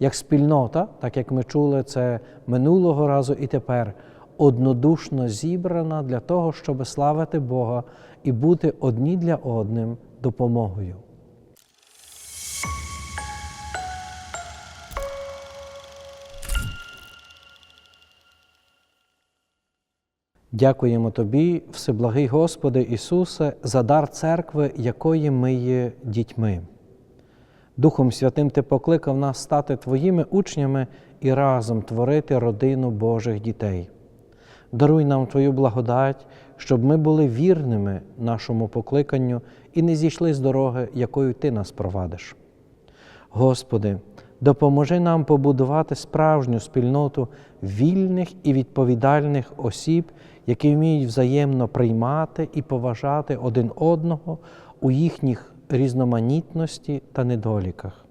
як спільнота, так як ми чули це минулого разу і тепер, однодушно зібрана для того, щоб славити Бога і бути одні для одним допомогою. Дякуємо Тобі, Всеблагий Господи Ісусе, за дар церкви, якої ми є дітьми. Духом Святим Ти покликав нас стати Твоїми учнями і разом творити родину Божих дітей. Даруй нам Твою благодать, щоб ми були вірними нашому покликанню і не зійшли з дороги, якою Ти нас провадиш. Господи, допоможи нам побудувати справжню спільноту вільних і відповідальних осіб, які вміють взаємно приймати і поважати один одного у їхніх різноманітності та недоліках.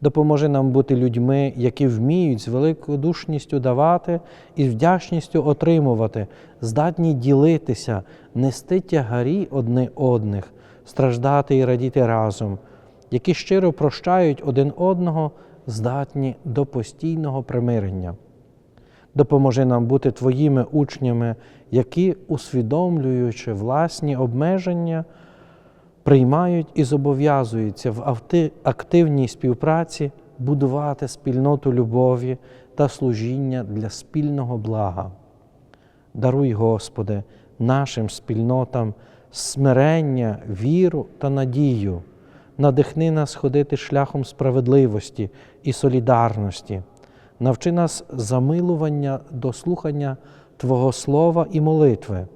Допоможи нам бути людьми, які вміють з великодушністю давати і вдячністю отримувати, здатні ділитися, нести тягарі одне одних, страждати і радіти разом, які щиро прощають один одного, здатні до постійного примирення. Допоможи нам бути Твоїми учнями, які, усвідомлюючи власні обмеження, приймають і зобов'язуються в активній співпраці будувати спільноту любові та служіння для спільного блага. Даруй, Господи, нашим спільнотам смирення, віру та надію. Надихни нас ходити шляхом справедливості і солідарності. Навчи нас замилування до слухання Твого Слова і молитви,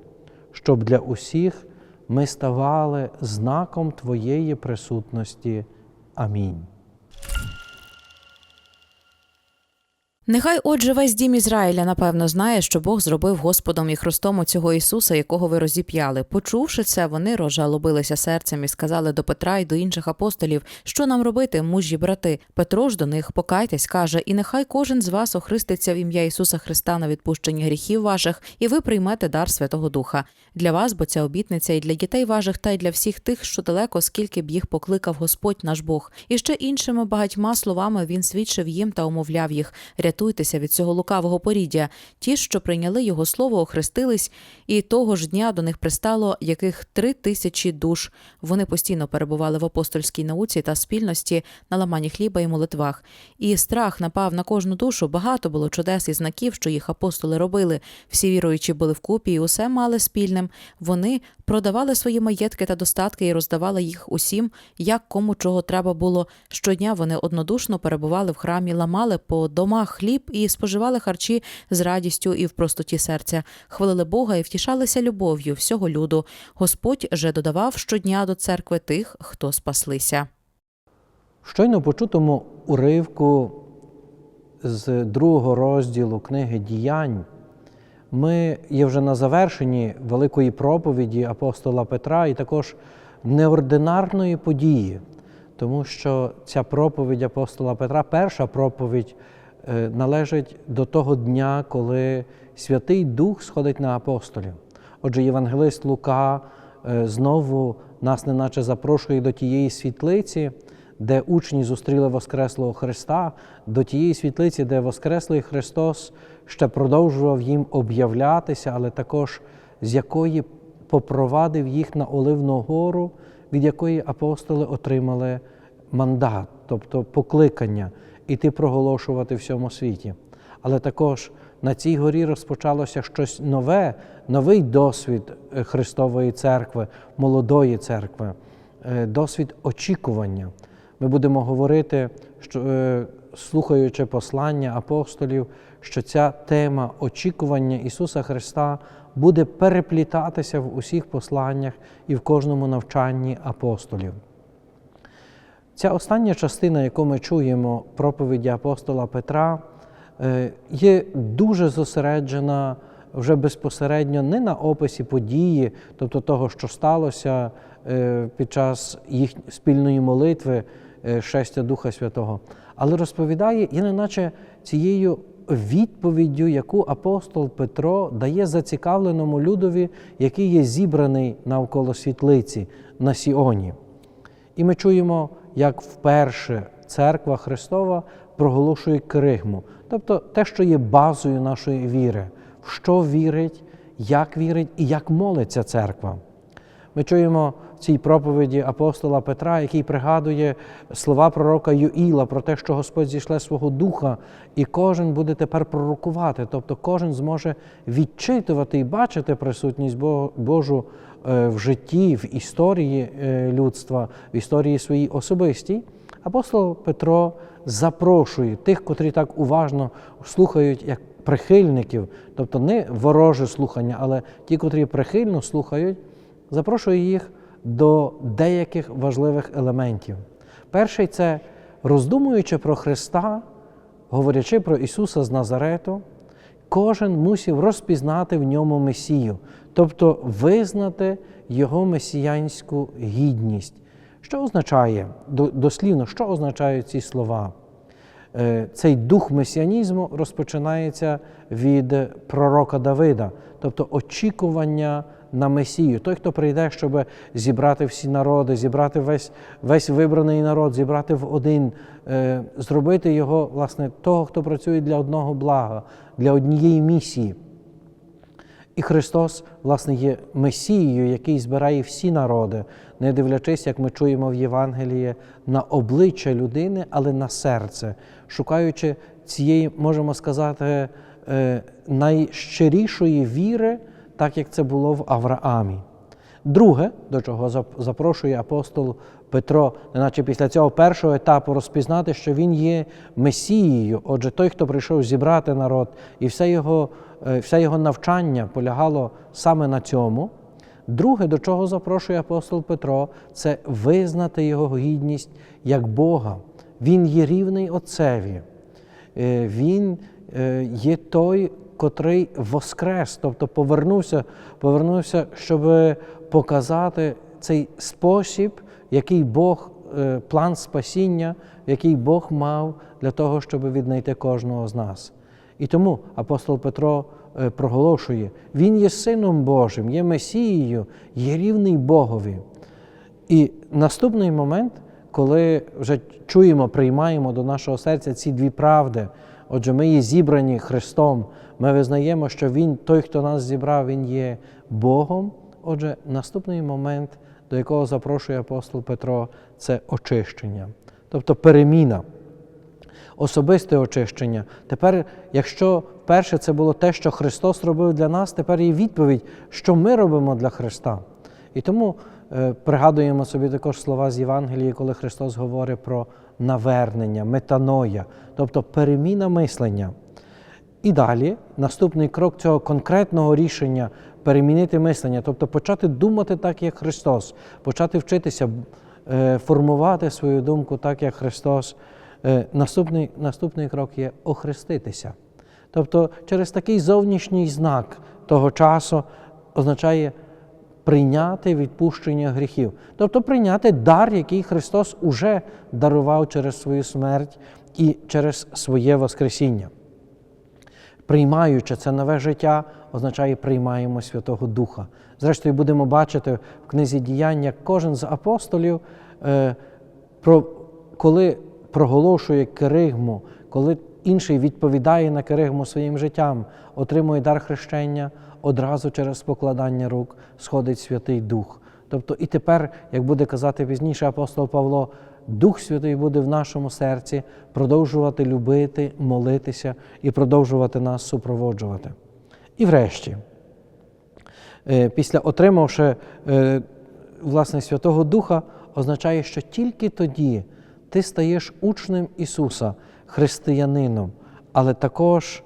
щоб для усіх ми ставали знаком Твоєї присутності. Амінь. Нехай отже весь дім Ізраїля напевно знає, що Бог зробив Господом і Христом цього Ісуса, якого ви розіп'яли. Почувши це, вони розжалобилися серцем і сказали до Петра і до інших апостолів, що нам робити, мужі брати. Петро ж до них покайтесь, каже, і нехай кожен з вас охриститься в ім'я Ісуса Христа на відпущення гріхів ваших, і ви приймете дар Святого Духа. Для вас, бо ця обітниця і для дітей ваших, та й для всіх тих, що далеко, скільки б їх покликав Господь наш Бог. І ще іншими багатьма словами він свідчив їм та умовляв їх. Рятуйтеся від цього лукавого поріддя. Ті, що прийняли його слово, охрестились, і того ж дня до них пристало яких три тисячі душ. Вони постійно перебували в апостольській науці та спільності на ламані хліба і молитвах. І страх напав на кожну душу. Багато було чудес і знаків, що їх апостоли робили. Всі віруючі були вкупі і усе мали спільним. Вони продавали свої маєтки та достатки і роздавали їх усім, як кому чого треба було. Щодня вони однодушно перебували в храмі, ламали по домах хліб і споживали харчі з радістю і в простоті серця, хвалили Бога і втішалися любов'ю всього люду. Господь же додавав щодня до церкви тих, хто спаслися. Щойно почутому уривку з другого розділу книги Діянь ми є вже на завершенні великої проповіді апостола Петра і також неординарної події, тому що ця проповідь апостола Петра, перша проповідь, належить до того дня, коли Святий Дух сходить на апостолів. Отже, євангелист Лука е, знову нас неначе запрошує до тієї світлиці, де учні зустріли Воскреслого Христа, до тієї світлиці, де Воскреслий Христос ще продовжував їм об'являтися, але також з якої попровадив їх на Оливну гору, від якої апостоли отримали мандат, тобто покликання іти проголошувати всьому світі. Але також на цій горі розпочалося щось нове, новий досвід е, Христової церкви, молодої церкви, е, досвід очікування. Ми будемо говорити, що, е, слухаючи послання апостолів, що ця тема очікування Ісуса Христа буде переплітатися в усіх посланнях і в кожному навчанні апостолів. Ця остання частина, яку ми чуємо проповіді апостола Петра, е, є дуже зосереджена вже безпосередньо не на описі події, тобто того, що сталося е, під час їх спільної молитви шестя Духа Святого, але розповідає, і неначе цією відповіддю, яку апостол Петро дає зацікавленому людові, який є зібраний навколо світлиці на Сіоні. І ми чуємо, як вперше церква Христова проголошує кригму, тобто те, що є базою нашої віри, в що вірить, як вірить і як молиться церква. Ми чуємо цій проповіді апостола Петра, який пригадує слова пророка Юїла про те, що Господь зійшле свого духа, і кожен буде тепер пророкувати, тобто кожен зможе відчитувати і бачити присутність Божу е, в житті, в історії е, людства, в історії своїй особистій. Апостол Петро запрошує тих, котрі так уважно слухають, як прихильників, тобто не вороже слухання, але ті, котрі прихильно слухають, запрошує їх до деяких важливих елементів. Перший це роздумуючи про Христа, говорячи про Ісуса з Назарету, кожен мусив розпізнати в ньому Месію, тобто визнати Його месіянську гідність. Що означає до- дослівно, що означають ці слова? Е, Цей дух месіанізму розпочинається від пророка Давида, тобто очікування на Месію, той, хто прийде, щоб зібрати всі народи, зібрати весь, весь вибраний народ, зібрати в один, е, зробити його, власне, того, хто працює для одного блага, для однієї місії. І Христос, власне, є Месією, який збирає всі народи, не дивлячись, як ми чуємо в Євангелії, на обличчя людини, але на серце, шукаючи цієї, можемо сказати, е, найщирішої віри, так як це було в Авраамі. Друге, до чого запрошує апостол Петро, неначе після цього першого етапу розпізнати, що він є Месією, отже, той, хто прийшов зібрати народ, і все його, е, все його навчання полягало саме на цьому. Друге, до чого запрошує апостол Петро, це визнати його гідність як Бога. Він є рівний Отцеві. Е, Він е, є той, котрий воскрес, тобто повернувся, повернувся, щоб показати цей спосіб, який Бог, е, план спасіння, який Бог мав для того, щоб віднайти кожного з нас. І тому апостол Петро е, проголошує: Він є Сином Божим, є Месією, є рівний Богові. І наступний момент, коли вже чуємо, приймаємо до нашого серця ці дві правди, отже, ми є зібрані Христом, ми визнаємо, що Він, той, хто нас зібрав, Він є Богом. Отже, наступний момент, до якого запрошує апостол Петро, це очищення, тобто переміна особисте очищення. Тепер, якщо вперше це було те, що Христос робив для нас, тепер є відповідь, що ми робимо для Христа. І тому е, пригадуємо собі також слова з Євангелії, коли Христос говорить про навернення, метаноя, тобто переміна мислення. І далі наступний крок цього конкретного рішення перемінити мислення, тобто почати думати так, як Христос, почати вчитися е, формувати свою думку так, як Христос. Е, Наступний, наступний крок є охреститися. Тобто через такий зовнішній знак того часу означає прийняти відпущення гріхів, тобто прийняти дар, який Христос уже дарував через свою смерть і через своє Воскресіння. Приймаючи це нове життя, означає приймаємо Святого Духа. Зрештою, будемо бачити в книзі діянь, як кожен з апостолів, е, коли проголошує керигму, коли інший відповідає на керигму своїм життям, отримує дар хрещення, одразу через покладання рук сходить Святий Дух. Тобто і тепер, як буде казати пізніше апостол Павло, Дух Святий буде в нашому серці продовжувати любити, молитися і продовжувати нас супроводжувати. І врешті, е, після отримавши е, власне Святого Духа, означає, що тільки тоді ти стаєш учнем Ісуса, християнином, але також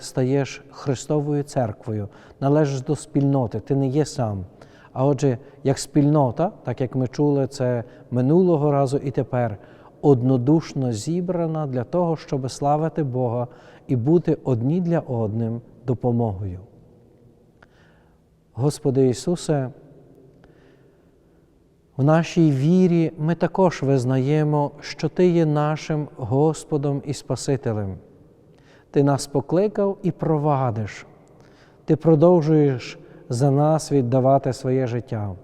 стаєш Христовою церквою, належиш до спільноти, ти не є сам. А отже, як спільнота, так як ми чули це минулого разу і тепер, однодушно зібрана для того, щоб славити Бога і бути одні для одним допомогою. Господи Ісусе, в нашій вірі ми також визнаємо, що Ти є нашим Господом і Спасителем. Ти нас покликав і провадиш. Ти продовжуєш за нас віддавати своє життя.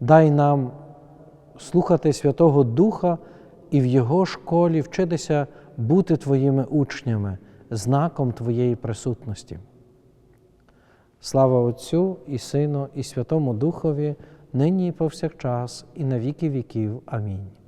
Дай нам слухати Святого Духа і в Його школі вчитися бути Твоїми учнями, знаком Твоєї присутності. Слава Отцю і Сину, і Святому Духові, нині і повсякчас, і на віки віків. Амінь.